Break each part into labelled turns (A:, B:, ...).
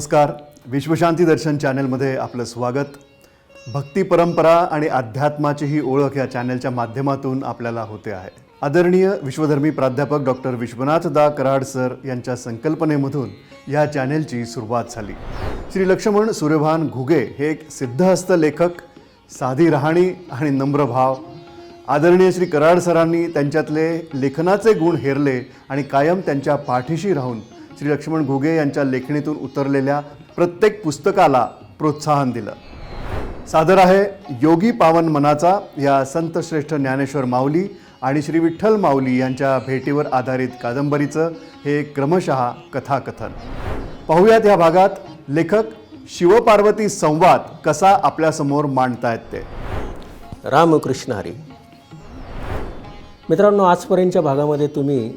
A: नमस्कार. विश्वशांती दर्शन चॅनेलमध्ये आपलं स्वागत. भक्ती परंपरा आणि अध्यात्माची ही ओळख या चॅनेलच्या माध्यमातून आपल्याला होते आहे. आदरणीय विश्वधर्मी प्राध्यापक डॉक्टर विश्वनाथ दा कराड सर यांच्या संकल्पनेमधून या चॅनेलची सुरुवात झाली. श्री लक्ष्मण सूर्यभान घुगे हे एक सिद्धहस्त लेखक साधी राहणी आणि नम्र भाव. आदरणीय श्री कराड सरांनी त्यांच्यातले लेखनाचे गुण हेरले आणि कायम त्यांच्या पाठीशी राहून श्री लक्ष्मण घुगे यांच्या लेखणीतून उतरलेल्या प्रत्येक पुस्तकाला प्रोत्साहन दिलं. सादर आहे योगी पावन मनाचा या संत श्रेष्ठ ज्ञानेश्वर माऊली आणि श्री विठ्ठल माऊली यांच्या भेटीवर आधारित कादंबरीचं हे क्रमशः कथाकथन. पाहूयात या भागात लेखक शिवपार्वती संवाद कसा आपल्यासमोर मांडतायत ते.
B: रामकृष्ण हरी. मित्रांनो आजपर्यंतच्या भागामध्ये तुम्ही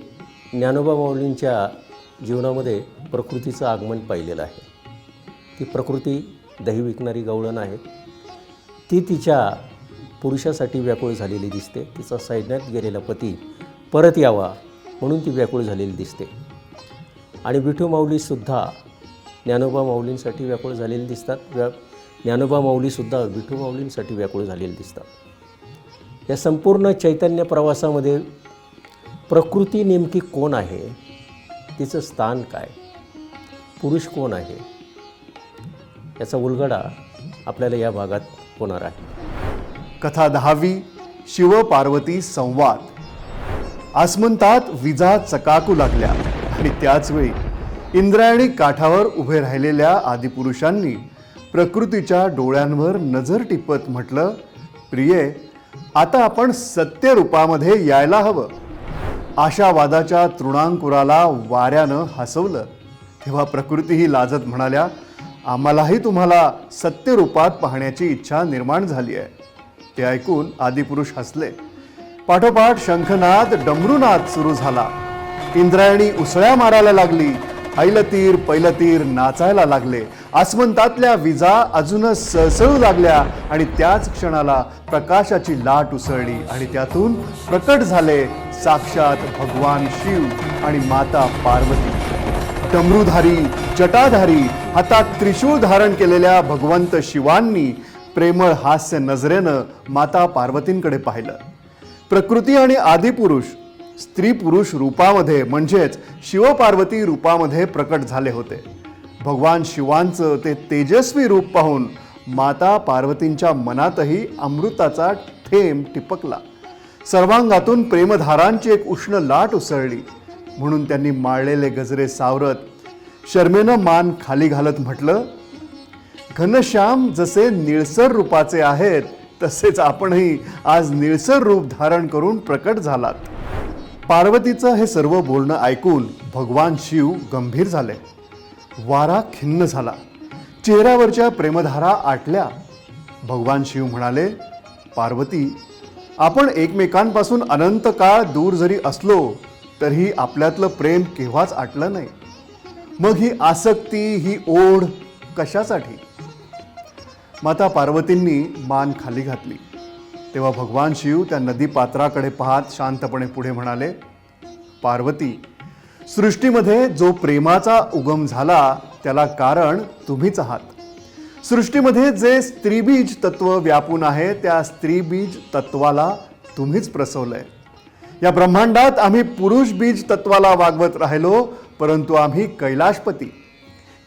B: ज्ञानोबा माऊलींच्या जीवनामध्ये प्रकृतीचं आगमन पाहिलेलं आहे. ती प्रकृती दही विकणारी गवळण आहे. ती तिच्या पुरुषासाठी व्याकुळ झालेली दिसते. तिचा सैन्यात गेलेला पती परत यावा म्हणून ती व्याकुळ झालेली दिसते. आणि विठू माऊलीसुद्धा ज्ञानोबा माऊलींसाठी व्याकुळ झालेली दिसतात. व्या ज्ञानोबा माऊलीसुद्धा विठू माऊलींसाठी व्याकुळ झालेली दिसतात. या संपूर्ण चैतन्य प्रवासामध्ये प्रकृती नेमकी कोण आहे? तिचं स्थान काय? पुरुष कोण आहे? याचा उलगडा आपल्याला या भागात होणार आहे.
A: कथा दहावी शिवपार्वती संवाद. आसमंतात विजा चकाकू लागल्या आणि त्याचवेळी इंद्रायणी काठावर उभे राहिलेल्या आदिपुरुषांनी प्रकृतीच्या डोळ्यांवर नजर टिपत म्हटलं प्रिये आता आपण सत्य रूपामध्ये यायला हवं. आशावादाच्या तृणांकुराला वाऱ्यानं हसवलं. तेव्हा प्रकृतीही लाजत म्हणाल्या आम्हालाही तुम्हाला सत्य रूपात पाहण्याची इच्छा निर्माण झाली आहे. ते ऐकून आदिपुरुष हसले. पाठोपाठ शंखनाद डमरूनाद सुरू झाला. इंद्रायणी उसळ्या मारायला लागली. ऐलतीर पैलतीर नाचायला लागले. आसमंतातल्या विजा अजूनच सळसळू लागल्या आणि त्याच क्षणाला प्रकाशाची लाट उसळली आणि त्यातून प्रकट झाले साक्षात भगवान शिव आणि माता पार्वती. डमरूधारी जटाधारी हातात त्रिशूळ धारण केलेल्या भगवंत शिवांनी प्रेमळ हास्य नजरेनं माता पार्वतींकडे पाहिलं. प्रकृती आणि आदिपुरुष स्त्री पुरुष रूपामध्ये म्हणजेच शिवपार्वती रूपामध्ये प्रकट झाले होते. भगवान शिवांचं ते तेजस्वी रूप पाहून माता पार्वतींच्या मनातही अमृताचा थेंब टिपकला. सर्वांगातून प्रेमधारांची एक उष्ण लाट उसळली. म्हणून त्यांनी माळलेले गजरे सावरत शर्मेनं मान खाली घालत म्हटलं घनश्याम जसे निळसर रूपाचे आहेत तसेच आपणही आज निळसर रूप धारण करून प्रकट झालात. पार्वतीचं हे सर्व बोलणं ऐकून भगवान शिव गंभीर झाले. वारा खिन्न झाला. चेहऱ्यावरच्या प्रेमधारा आटल्या. भगवान शिव म्हणाले पार्वती आपण एकमेकांपासून अनंत काळ दूर जरी असलो तरीही आपल्यातलं प्रेम केव्हाच आटलं नाही. मग ही आसक्ती ही ओढ कशासाठी? माता पार्वतींनी मान खाली घातली. तेव्हा भगवान शिव त्या नदी पात्राकडे पाहत शांतपणे पुढे म्हणाले पार्वती सृष्टीमध्ये जो प्रेमाचा उगम झाला त्याला कारण तुम्हीच आहात. सृष्टीमध्ये जे स्त्रीबीज तत्व व्यापून आहे त्या स्त्रीबीज तत्वाला तुम्हीच प्रसवलंय. या ब्रह्मांडात आम्ही पुरुष बीज तत्वाला वागवत राहिलो परंतु आम्ही कैलाशपती.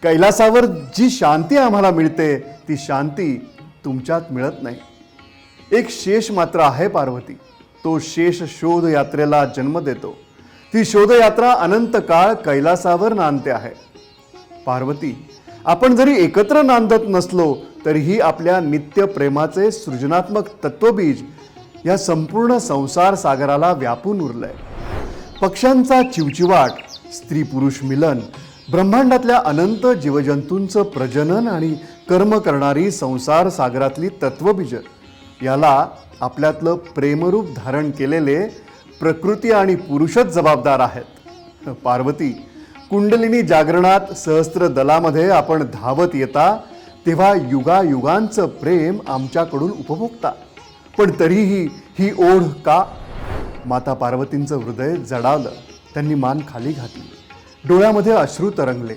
A: कैलासावर जी शांती आम्हाला मिळते ती शांती तुमच्यात मिळत नाही. एक शेष मात्र आहे पार्वती. तो शेष शोध यात्रेला जन्म देतो. ती शोधयात्रा अनंत काळ कैलासावर नांदते आहे. पार्वती आपण जरी एकत्र नांदत नसलो तरीही आपल्या नित्य प्रेमाचे सृजनात्मक तत्वबीज या संपूर्ण संसार सागराला व्यापून उरलंय. पक्ष्यांचा चिवचिवाट स्त्री पुरुष मिलन ब्रह्मांडातल्या अनंत जीवजंतूंचं प्रजनन आणि कर्म करणारी संसार सागरातली तत्वबीज याला आपल्यातलं प्रेमरूप धारण केलेले प्रकृती आणि पुरुषच जबाबदार आहेत. पार्वती कुंडलिनी जागरणात सहस्त्र दलामध्ये आपण धावत येता तेव्हा युगायुगांचं प्रेम आमच्याकडून उपभोगता. पण तरीही ही ओढ का? माता पार्वतींचं हृदय जडावलं त्यांनी मान खाली घातली. डोळ्यामध्ये अश्रू तरंगले.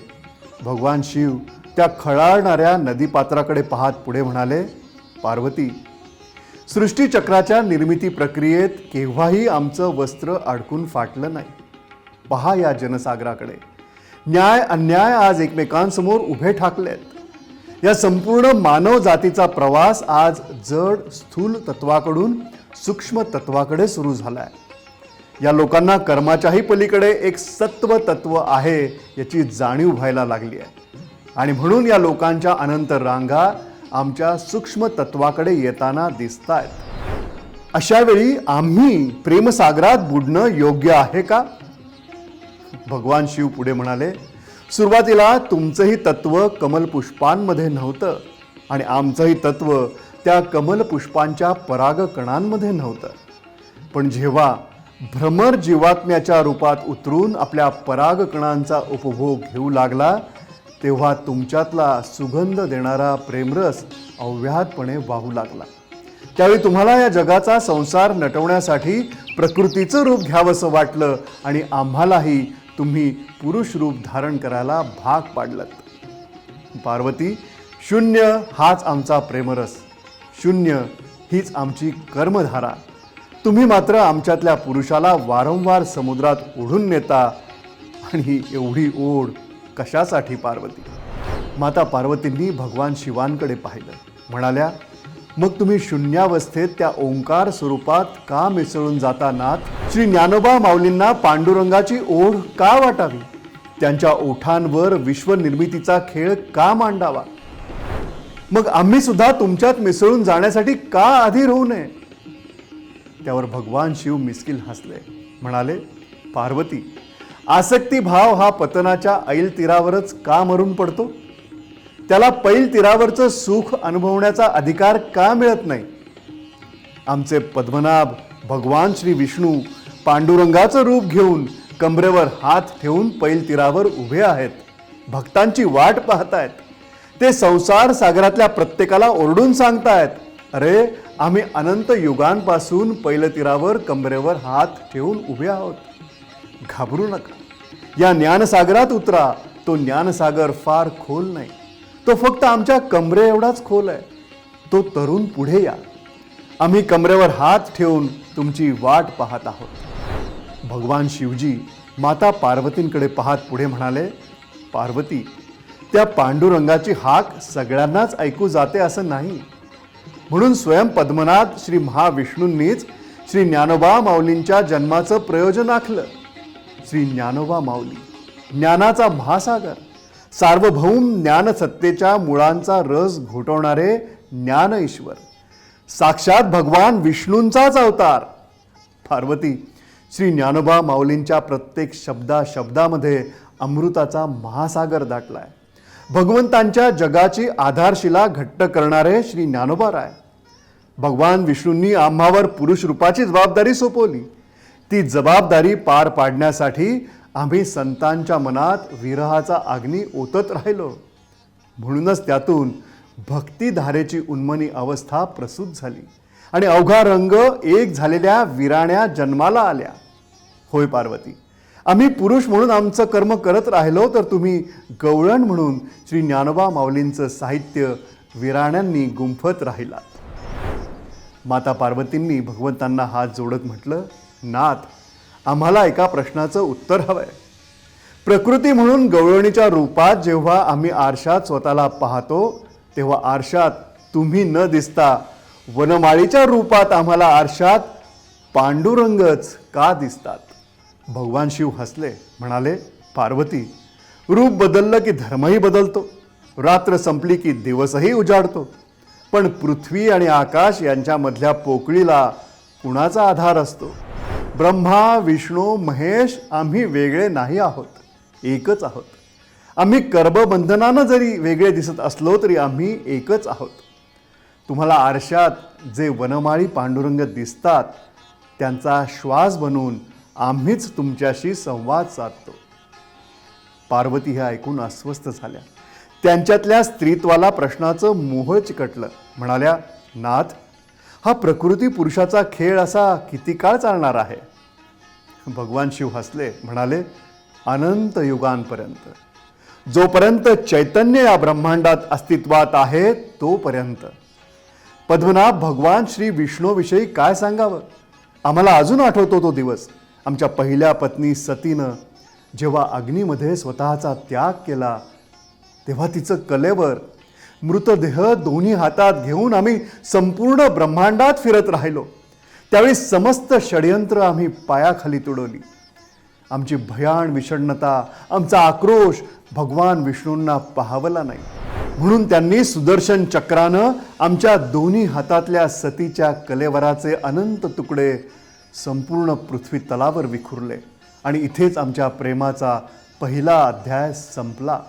A: भगवान शिव त्या खळाळणाऱ्या नदीपात्राकडे पाहत पुढे म्हणाले पार्वती सृष्टीचक्राच्या निर्मिती प्रक्रियेत केव्हाही आमचं वस्त्र अडकून फाटलं नाही. पहा या जनसागराकडे. न्याय अन्याय आज एकमेकांसमोर उभे ठाकलेत. या संपूर्ण मानव जातीचा प्रवास आज जड स्थूल तत्वाकडून सूक्ष्म तत्वाकडे सुरू झालाय. या लोकांना कर्माच्याही पलीकडे एक सत्व तत्व आहे याची जाणीव व्हायला लागली आहे. आणि म्हणून या लोकांच्या अनंत रांगा आमच्या सूक्ष्म तत्वाकडे येताना दिसत आहेत अशा वेळी आम्ही प्रेमसागरात बुडणं योग्य आहे का? भगवान शिव पुढे म्हणाले सुरुवातीला तुमचंही तत्व कमलपुष्पांमध्ये नव्हतं आणि आमचंही तत्व त्या कमलपुष्पांच्या परागकणांमध्ये नव्हतं. पण जेव्हा भ्रमर जीवात्म्याच्या रूपात उतरून आपल्या परागकणांचा उपभोग घेऊ लागला तेव्हा तुमच्यातला सुगंध देणारा प्रेमरस अव्याहतपणे वाहू लागला. त्यावेळी तुम्हाला या जगाचा संसार नटवण्यासाठी प्रकृतीचं रूप घ्यावंसं वाटलं आणि आम्हालाही तुम्ही पुरुष रूप धारण करायला भाग पाडलत. पार्वती शून्य हाच आमचा प्रेमरस. शून्य हीच आमची कर्मधारा. तुम्ही मात्र आमच्यातल्या पुरुषाला वारंवार समुद्रात ओढून नेता आणि एवढी ओढ कशासाठी पार्वती? माता पार्वतींनी भगवान शिवांकडे पाहिलं. म्हणाल्या मग तुम्ही शून्यावस्थेत त्या ओंकार स्वरूपात का मिसळून जातानात श्री ज्ञानोबा माऊलींना पांडुरंगाची ओढ का वाटावी? त्यांच्या ओठांवर विश्वनिर्मितीचा खेळ का मांडावा? मग आम्ही सुद्धा तुमच्यात मिसळून जाण्यासाठी का अधीर होऊ नये? त्यावर भगवान शिव मिस्किल हसले. म्हणाले पार्वती आसक्ती भाव हा पतनाच्या ऐल तीरावरच का मरून पडतो? त्याला पैल तीरावरचं सुख अनुभवण्याचा अधिकार का मिळत नाही? आमचे पद्मनाभ भगवान श्री विष्णू पांडुरंगाचं रूप घेऊन कमरेवर हात ठेवून पैल तीरावर उभे आहेत. भक्तांची वाट पाहतायत. ते संसार सागरातल्या प्रत्येकाला ओरडून सांगतायत अरे आम्ही अनंत युगांपासून पैल तीरावर कमरेवर हात ठेवून उभे आहोत. घाबरू नका. या ज्ञानसागरात उतरा. तो ज्ञानसागर फार खोल नाही. तो फक्त आमच्या कमरे एवढाच खोल आहे. तो तरुण पुढे या. आम्ही कमरेवर हात ठेवून तुमची वाट पाहत आहोत. भगवान शिवजी माता पार्वतींकडे पाहत पुढे म्हणाले पार्वती त्या पांडुरंगाची हाक सगळ्यांनाच ऐकू जाते असं नाही. म्हणून स्वयं पद्मनाथ श्री महाविष्णूंनीच श्री ज्ञानोबा माऊलींच्या जन्माचं प्रयोजन आखलं. श्री ज्ञानोबा माऊली. ज्ञानाचा महासागर. सार्वभौम ज्ञानसत्तेच्या मुळांचा रस घोटवणारे ज्ञान ईश्वर साक्षात भगवान विष्णूंचाच अवतार. पार्वती श्री ज्ञानोबा माऊलींच्या प्रत्येक शब्दा शब्दामध्ये अमृताचा महासागर दाटलाय. भगवंतांच्या जगाची आधारशिला घट्ट करणारे श्री ज्ञानोबा राय. भगवान विष्णूंनी आम्हावर पुरुष रूपाची जबाबदारी सोपवली. ती जबाबदारी पार पाडण्यासाठी आम्ही संतांच्या मनात विरहाचा अग्नी ओतत राहिलो. म्हणूनच त्यातून भक्तिधारेची उन्मनी अवस्था प्रसूत झाली आणि अवघा रंग एक झालेल्या विराण्या जन्माला आल्या. होय पार्वती आम्ही पुरुष म्हणून आमचं कर्म करत राहिलो तर तुम्ही गवळण म्हणून श्री ज्ञानोबा माऊलींचं साहित्य विराण्यांनी गुंफत राहिलात. माता पार्वतींनी भगवंतांना हात जोडत म्हटलं नाथ आम्हाला एका प्रश्नाचं उत्तर हवं आहे प्रकृती म्हणून गवळणीच्या रूपात जेव्हा आम्ही आरशात स्वतःला पाहतो तेव्हा आरशात तुम्ही न दिसता वनमाळीच्या रूपात आम्हाला आरशात पांडुरंगच का दिसतात? भगवान शिव हसले म्हणाले पार्वती रूप बदललं की धर्मही बदलतो. रात्र संपली की दिवसही उजाडतो. पण पृथ्वी आणि आकाश यांच्यामधल्या पोकळीला कुणाचा आधार असतो? ब्रह्मा विष्णू महेश आम्ही वेगळे नाही आहोत. एकच आहोत. आम्ही कर्मबंधनानं जरी वेगळे दिसत असलो तरी आम्ही एकच आहोत. तुम्हाला आरशात जे वनमाळी पांडुरंग दिसतात त्यांचा श्वास बनून आम्हीच तुमच्याशी संवाद साधतो. पार्वती हे ऐकून अस्वस्थ झाल्या. त्यांच्यातल्या स्त्रीत्वाला प्रश्नाचं मोह चिकटलं. म्हणाल्या नाथ हा प्रकृती पुरुषाचा खेळ असा किती काळ चालणार आहे? भगवान शिव हसले म्हणाले अनंत युगांपर्यंत. जोपर्यंत चैतन्य या ब्रह्मांडात अस्तित्वात आहे तोपर्यंत. पद्मनाभ भगवान श्री विष्णूविषयी काय सांगावं? आम्हाला अजून आठवतो तो दिवस. आमच्या पहिल्या पत्नी सतीनं जेव्हा अग्नीमध्ये स्वतःचा त्याग केला तेव्हा तिचं कलेवर मृतदेह दोन्ही हातात घेऊन आम्ही संपूर्ण ब्रह्मांडात फिरत राहिलो. त्यावेळी समस्त षडयंत्र आम्ही पायाखाली तुडवली. आमची भयाण विषण्णता आमचा आक्रोश भगवान विष्णूंना पाहावला नाही. म्हणून त्यांनी सुदर्शन चक्रानं आमच्या दोन्ही हातातल्या सतीच्या कलेवराचे अनंत तुकडे संपूर्ण पृथ्वी तलावर विखुरले आणि इथेच आमच्या प्रेमाचा पहिला अध्याय संपला.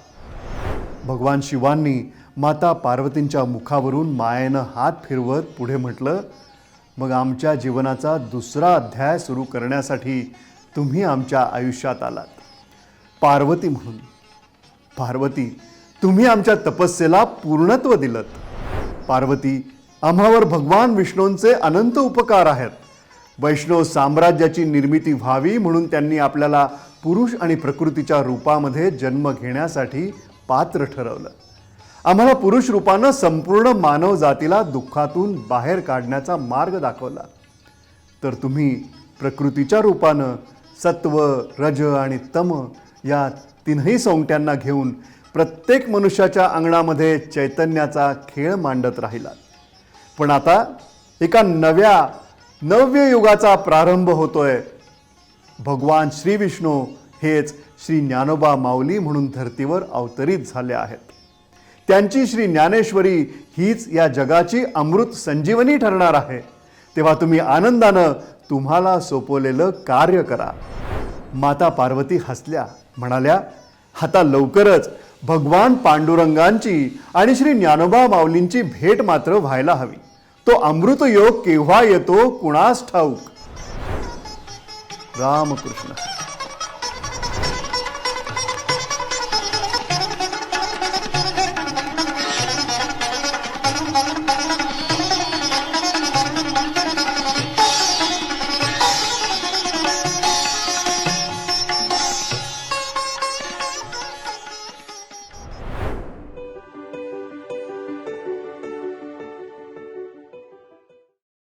A: भगवान शिवांनी माता पार्वतींच्या मुखावरून मायेनं हात फिरवत पुढे म्हटलं मग आमच्या जीवनाचा दुसरा अध्याय सुरू करण्यासाठी तुम्ही आमच्या आयुष्यात आलात. पार्वती म्हणून. पार्वती तुम्ही आमच्या तपस्येला पूर्णत्व दिलत. पार्वती आम्हावर भगवान विष्णूंचे अनंत उपकार आहेत. वैष्णव साम्राज्याची निर्मिती व्हावी म्हणून त्यांनी आपल्याला पुरुष आणि प्रकृतीच्या रूपामध्ये जन्म घेण्यासाठी पात्र ठरवलं. आम्हाला पुरुष रूपानं संपूर्ण मानव जातीला दुःखातून बाहेर काढण्याचा मार्ग दाखवला. तर तुम्ही प्रकृतीच्या रूपानं सत्व रज आणि तम या तीनही सोंगट्यांना घेऊन प्रत्येक मनुष्याच्या अंगणामध्ये चैतन्याचा खेळ मांडत राहिलात. पण आता एका नव्या नव्य युगाचा प्रारंभ होतोय. भगवान श्री विष्णू हेच श्री ज्ञानोबा माऊली म्हणून धर्तीवर अवतरित झाले आहेत. त्यांची श्री ज्ञानेश्वरी हीच या जगाची अमृत संजीवनी ठरणार आहे. तेव्हा तुम्ही आनंदानं तुम्हाला सोपवलेलं कार्य करा. माता पार्वती हसल्या म्हणाल्या आता लवकरच भगवान पांडुरंगांची आणि श्री ज्ञानोबा माऊलींची भेट मात्र व्हायला हवी. तो अमृत योग केव्हा येतो कुणास ठाऊक? रामकृष्ण